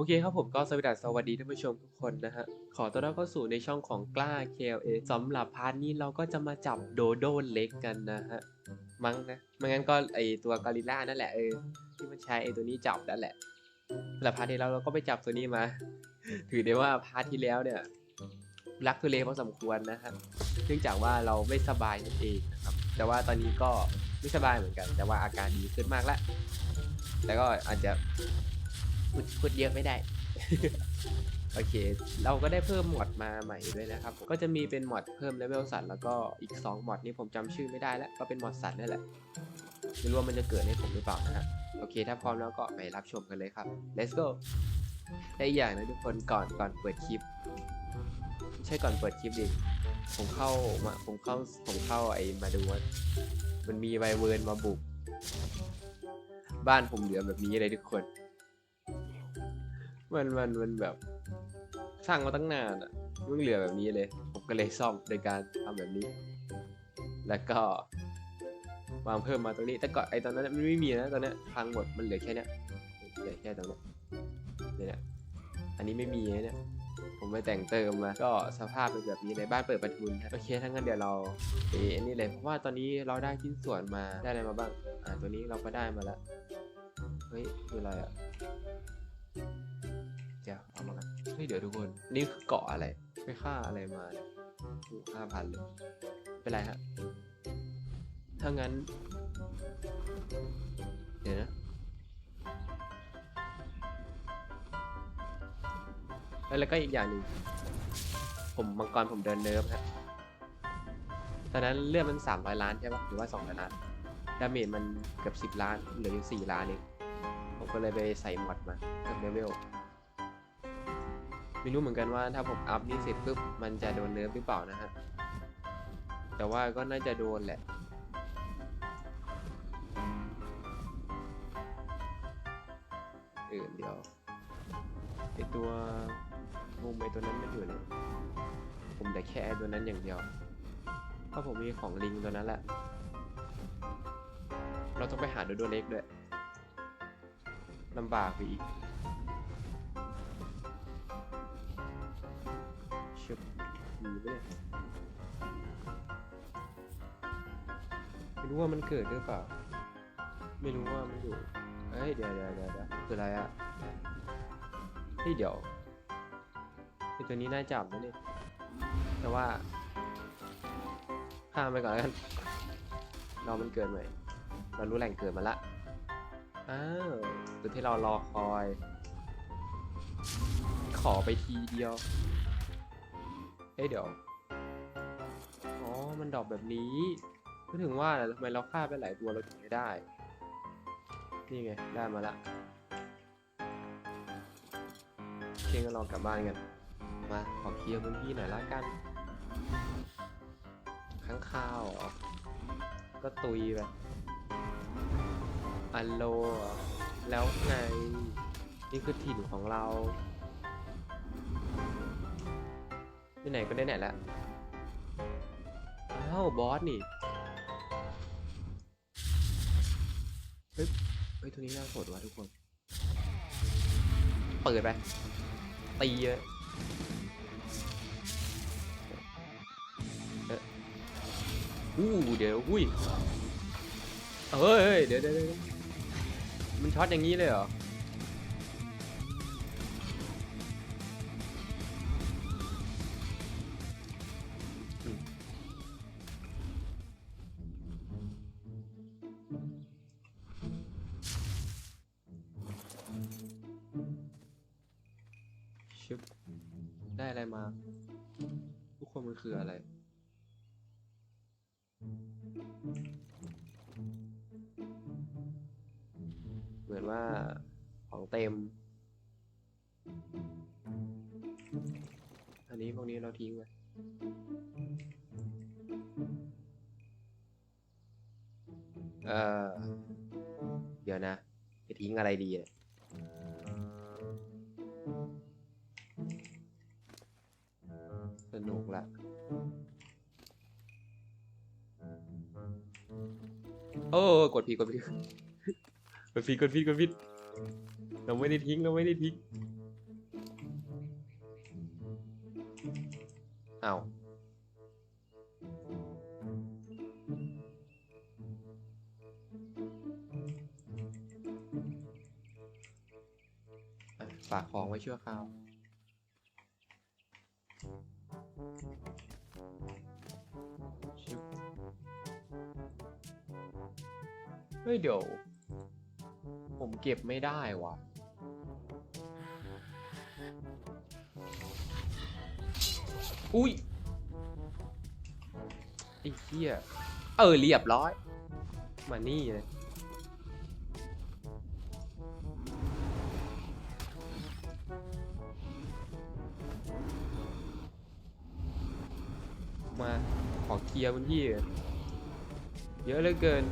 อเคครับผมก็สวัสดีสวัสดีท่านผู้ชมทุกคนนะฮะ ขอต้อนรับเข้าสู่ในช่องของกล้า KLA สำหรับพาร์ทนี้เราก็จะมาจับโดโดเล็กกันนะฮะ มั้งนะไม่งั้นก็ไอตัวกอริลล่านั่นแหละเออที่มันใช้ไอตัวนี้จับนั่นแหละแล้วพาร์ทที่แล้วเราก็ไปจับตัวนี้มา ถือได้ว่าพาร์ทที่แล้วเนี่ยรักทุเลพอสมควรนะฮะเนื่องจากว่าเราไม่สบายนั่นเองนะครับแต่ว่าตอนนี้ก็ไม่สบายเหมือนกัน แต่ว่าอาการดีขึ้นมากแล้วแต่ก็อาจจะ พูดพูดเยอะไม่ได้ โอเค เราก็ได้เพิ่มมอดมาใหม่ด้วยนะครับ ก็จะมีเป็นมอดเพิ่มเลเวลสัตว์แล้วก็อีก2มอดนี้ผมจำชื่อไม่ได้แล้วก็เป็นมอดสัตว์นั่แหละไม่รู้ว่ามันจะเกิดให้ผมหรือเปล่านะฮะโอเค ถ้าพร้อมแล้วก็ไปรับชมกันเลยครับ let's go และอีกอย่างนะทุกคนก่อนก่อนเปิดคลิปไม่ใช่ก่อนเปิดคลิปดิผมเข้ามาผมเข้าผมเข้าไอ้มาดูว่ามันมีไวเวิร์นมาบุก บ้านผมเหลือแบบนี้เลยทุกคน มันมันมันแบบ สร้างมาตั้งนานอะมันเหลือแบบนี้เลย ผมก็เลยซ่อมโดยการทำแบบนี้ แล้วก็วางเพิ่มมาตรงนี้ แต่ก่อนไอตอนนั้นมันไม่มีนะตอนนั้นพังหมดมันเหลือแค่เนี้ยเหลือแค่ตรงนี้เนี่ยอันนี้ไม่มีนะเนี่ยผมไปแต่งเติมมา ก็สภาพเป็นแบบนี้เลยบ้านเปิดประทุนโอเคทั้งนั้นเดี๋ยวเราไปอันนี้เลยเพราะว่าตอนนี้เราได้ชิ้นส่วนมาได้อะไรมาบ้าง อ่าตัวนี้เราก็ได้มาแล้ว เฮ้ยคืออะไรอะ เดี๋ยวเอามากันเฮ้เดี๋ยวทุกคน นี่คือเกาะอะไร ไปฆ่าอะไรมาห้าพันเลยเป็นไรฮะ ถ้างั้น เดี๋ยวนะแล้วก็อีกอย่างหนึ่งผมมังกรผมเดินเนิร์ฟฮะตอนนั้นเลือดมันสามร้อยล้านใช่ปะหรือว่าสองร้อยล้าน ดาเมจมันเกือบสิบล้าน เหลืออยู่สี่ล้านเอง ผมก็เลยไปใส่หมดมาเพิ่มเลเวล ไม่รู้เหมือนกันว่าถ้าผมอัพนี่เสร็จปุ๊บมันจะโดนเนิร์ฟหรือเปล่านะฮะ แต่ว่าก็น่าจะโดนแหละ เออเดี๋ยวไอตัวมุมไอตัวนั้นมันอยู่ไหนผมแต่แค่ไอตัวนั้นอย่างเดียว เพราะผมมีของลิงตัวนั้นแหละ เราต้องไปหาโดโดเล็กด้วยลำบากไปอีก ชึบมีปะเนี่ยไม่รู้ว่ามันเกิดหรือเปล่า ไม่รู้ว่ามันอยู่เอ้ยเดี๋ยวเดี๋ยวเดี๋ยวเดี๋ยวคืออะไรอะเฮ้ยเดี๋ยวไอตัวนี้น่าจับนะเนี่ยแต่ว่าข้ามไปก่อนแล้วกันรอมันเกิดใหม่เรารู้แหล่งเกิดมาละอ้าวตัวที่เรารอคอย ขอไปทีเดียว เอ้ยเดี๋ยว อ๋อ มันดรอปแบบนี้ก็ถึงว่าทำไมเราฆ่าไปหลายตัวเราถึงไม่ได้ นี่ไง ได้มาละโอเคงั้นเรากลับบ้านกัน มาขอเคลียร์พื้นที่หน่อยละกันข้างข้าวก็ตุยไปอัลโล แล้วไง นี่คือถิ่นของเรา ที่ไหนก็ได้ไหนแล้วอ้าวบอสนี่เฮ้ยเฮ้ยตัวนี้น่าสดว่ะทุกคน เปิดไปตีเยอะอู้เดี๋ยวอุ้ยเฮ้ยเดี๋ยวเดี๋ยวเดี๋ยวมันช็อตอย่างนี้เลยเหรอ เหมือนว่าของเต็ม อันนี้พวกนี้เราทิ้งไว้เออเดี๋ยวนะ จะทิ้งอะไรดีอะสนุกละโอ้ กดผิดกดผิด กดฟิดกดฟิดกดฟิดเราไม่ได้ทิ้งเราไม่ได้ทิ้งเอาฝากของไว้ชั่วคราวเฮ้ยเดี๋ยว ผมเก็บไม่ได้ว่ะอุ้ยไอ้เหี้ยเออเรียบร้อย มานี่เลยมาขอเคลียร์พื้นที่ เยอะเหลือเกิน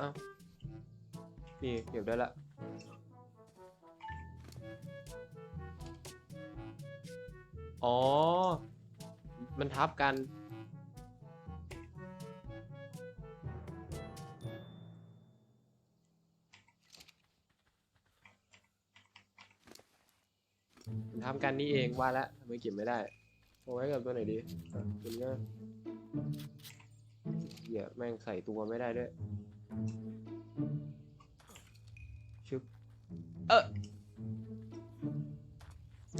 อ้าวนี่เก็บได้ละอ๋อ มันทับกัน มันทำกันนี่เองว่าแล้วทำไมเก็บไม่ได้เอาไว้กับตัวไหนดีตัวนี้เหี้ยแม่งใส่ตัวไม่ได้ด้วย ชึบเออ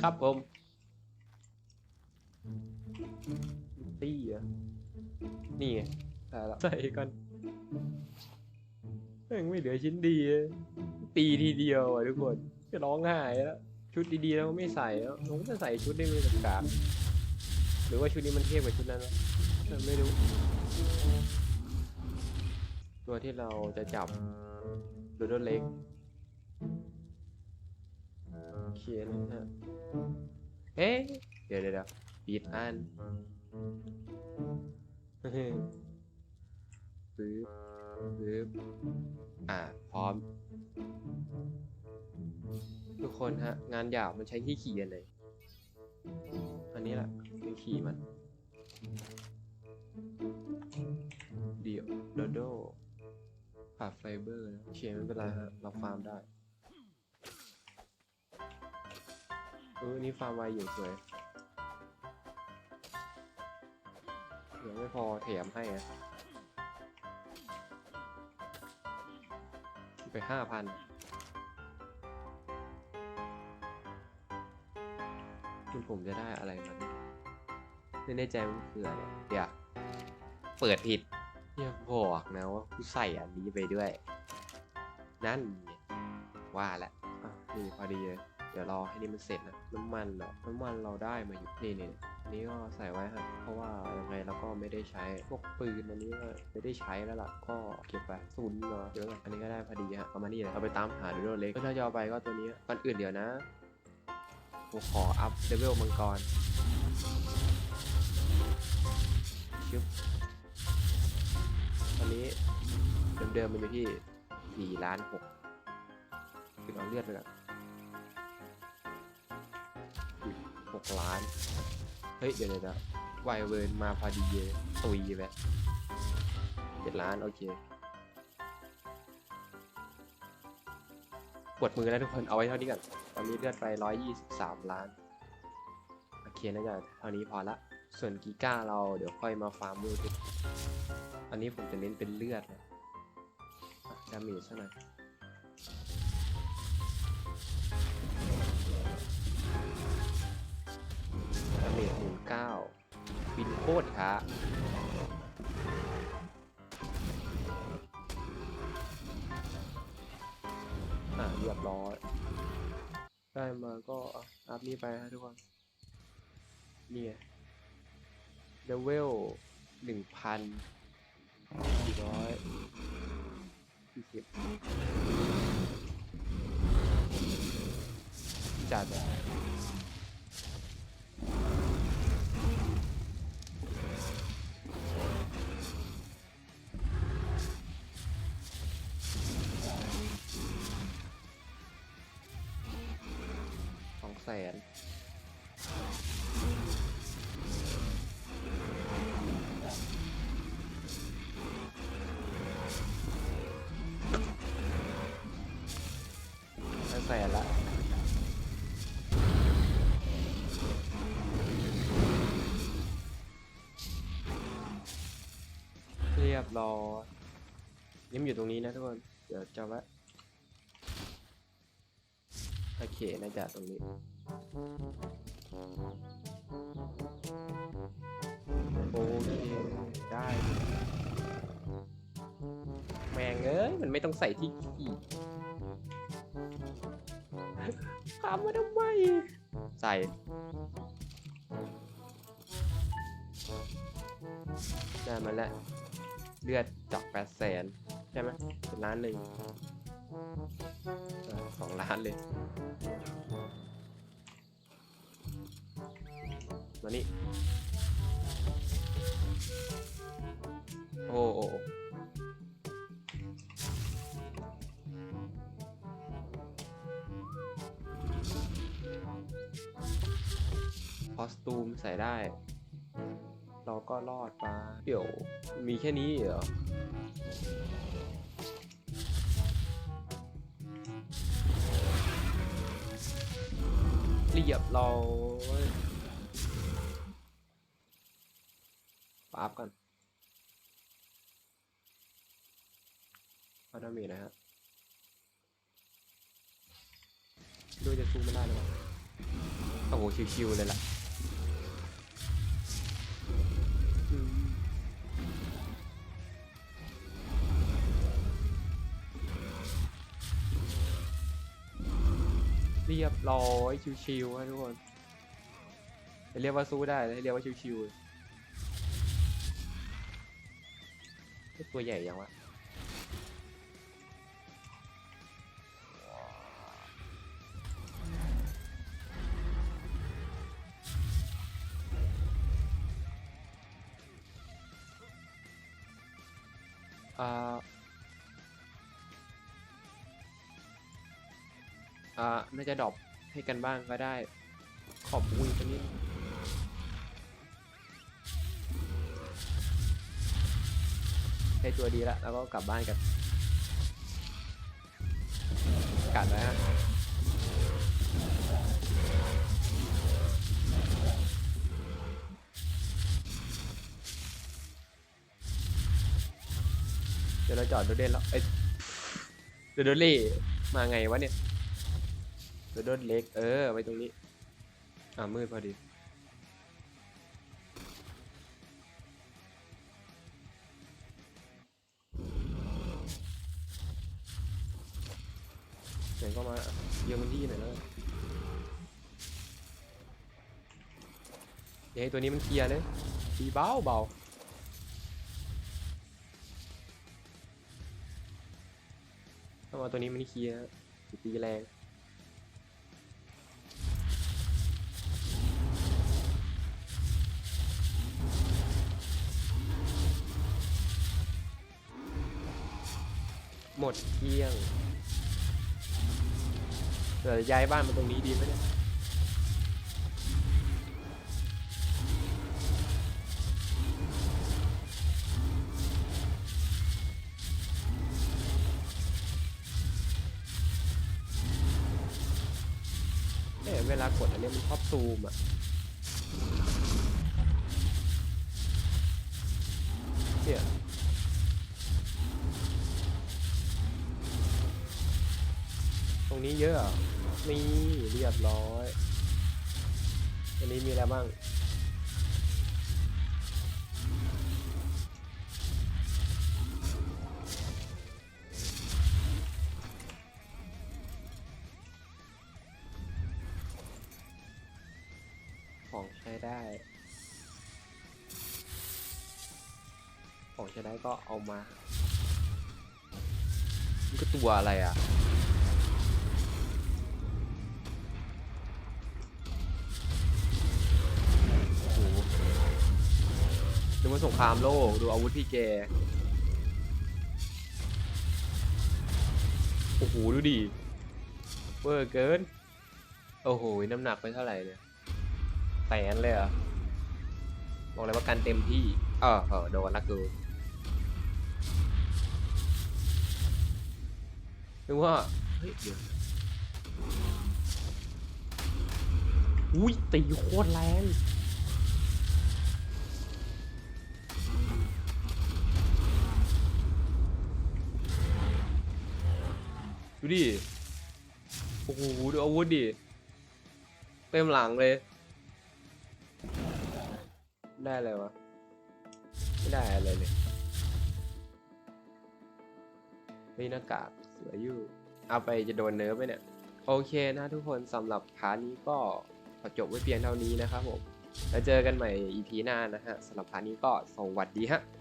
ครับผมตี้อะนี่ไงได้แล้วใส่ก่อนแม่งไม่เหลือชิ้นดีเลยตีทีเดียวอะทุกคนจะร้องไห้แล้ว ชุดดีๆแล้วไม่ใส่แล้วผมจะใส่ชุดได้ไม่กับกาบหรือว่าชุดนี้มันเทพกว่าชุดนั้นวะเออไม่รู้ ตัวที่เราจะจับโดโดเล็กเขียนนะฮะเอ๊ะเดี๋ยวเดี๋ยวปิดอันปึ๊บปึ๊บอ่า พร้อม ทุกคนฮะ งานหยาบมันใช้ที่ขี่อันไหนอันนี้แหละเป็นขี่มัน เดี่ยว โดโด ขาดไฟเบอร์นะโอเคไม่เป็นไรฮะเราฟาร์มได้เออนี่ฟาร์มไวอยู่สวยเดี๋ยวไม่พอแถมให้อะไปห้าพันคุณผมจะได้อะไรมันไม่แน่ใจมันคืออะไรเดี๋ยว เปิดผิด อย่าบอกนะว่ากูใส่อันนี้ไปด้วย นั่นว่าแหละอะนี่พอดีเลย เดี๋ยวรอให้นี่มันเสร็จนะ น้ำมันอะน้ำมันเราได้มาอยู่นี่นี่นนี้ก็ใส่ไว้ฮะเพราะว่ายังไงเราก็ไม่ได้ใช้พวกปืนอันนี้ก็ไม่ได้ใช้แล้วล่ะก็เก็บไว้ศูนย์เนาะเดี๋ยวก่อนอันนี้ก็ได้พอดีฮะเอามานี่เลยเราไปตามหาดูโดเล็กก็ถ้าจะเอาไปก็ตัวนี้ก่อนอื่นเดี๋ยวนะผมขออัพเลเวลมังกรชึบ นนี้เดิมๆมันอยู่ที่สี่ล้านหกคือเอาเลือดไปก่อนหกล้าน เฮ้ยเดี๋ยวเดี๋ยวเดี๋ยวไวเวิร์นมาพอดีเลยตุยไปเจ็ดล้าน โอเคปวดมือแล้วทุกคน เอาไว้เท่านี้ก่อน ตอนนี้เลือดไป123ล้าน โอเคน่าจะเท่านี้พอละ ส่วนกีก้าเราเดี๋ยวค่อยมาฟาร์มมือที อันนี้ผมจะเน้นเป็นเลือดนะอะดาเมจซะหน่อยดาเมจหมื่นเก้าบินโคตรช้าอะเรียบร้อย ได้มาก็อัพนี้ไปฮะทุกคนเนี่ยเลเวลหนึ่งพัน สี่ร้อยสี่สิบจัดอะสองแสน บรอยิ้มอยู่ตรงนี้นะทุกคน เดี๋ยวจะแวะโอเคน่าจะตรงนี้โอเคได้แมงเอ้ยมันไม่ต้องใส่ที่ขี่ถามมาทำไมใส่ได้มาแล้ว เลือดจากแปดแสนใช่ไหมเป็นล้านหนึ่งอ่าสองล้านเลยมานี่โอ้โอ้โอ้คอสตูมใส่ได้ เราก็รอดมาเดี๋ยวมีแค่นี้เหรอเรียบเร้อยปั๊บกันเอาดามจนะครับดูจะซูมไม่ได้เลยวะโอ้โหชิวๆเลยล่ะ เรียบร้อยชิวๆฮะทุกคนจะเรียกว่าสู้ได้เรียกว่าชิวๆตัวใหญ่ยังวะ อ่าน่าจะดรอปให้กันบ้างก็ได้ ขอบคุยกันนิดให้ตัวดีละแล้วก็กลับบ้านกันกัดไว้ฮะเดี๋ยวเราจอดโดเดนแล้วเอ้ยเดี๋ยวโดเล่มาไงวะเนี่ย เดี๋ยวโดนเล็ก เออ ไว้ตรงนี้ อ่ามืดพอดีเดี๋ยวก็มาเยี่ยมมันที่หน่อยแล้วเดี๋ยวให้ตัวนี้มันเคลียร์เลยตีเบาเบาต้องเอาตัวนี้มันเคลียร์ตีแรง ดเกลี้ยงเดี๋ยวย้ายบ้านมาตรงนี้ดีไหมเนี่ยเอ๊ะเวลากดอันนี้มันชอบซูมอะเนี่ย รงนี้เยอะนี่เรียบร้อย อันนี้มีอะไรบ้าง ของใช้ได้ ของใช้ได้ก็เอามา มันก็ตัวอะไรอะ ดูว่าสงครามโลก ดูอาวุธพี่แก โอ้โห ดูดิเวอร์เกิน โอ้โห น้ำหนักไปเท่าไหร่เนี่ยแสนเลยเหรอบอกเลยว่ากันเต็มที่เออเออโดนละกูนึกว่า เฮ้ยเดี๋ยวอุ้ยตีโคตรแรง ดูดิ โอ้โห ดูอาวุธดิ เต็มหลังเลย ได้อะไรวะ ไม่ได้อะไรเลยเฮ้ยหน้ากากสวยอยู่ เอาไปจะโดนเนิร์ฟไหมเนี่ย โอเคนะทุกคนสำหรับพาร์ทนี้ก็ขอจบไว้เพียงเท่านี้นะครับผม แล้วเจอกันใหม่ EP หน้านะฮะสำหรับพาร์ทนี้ก็สวัสดีฮะ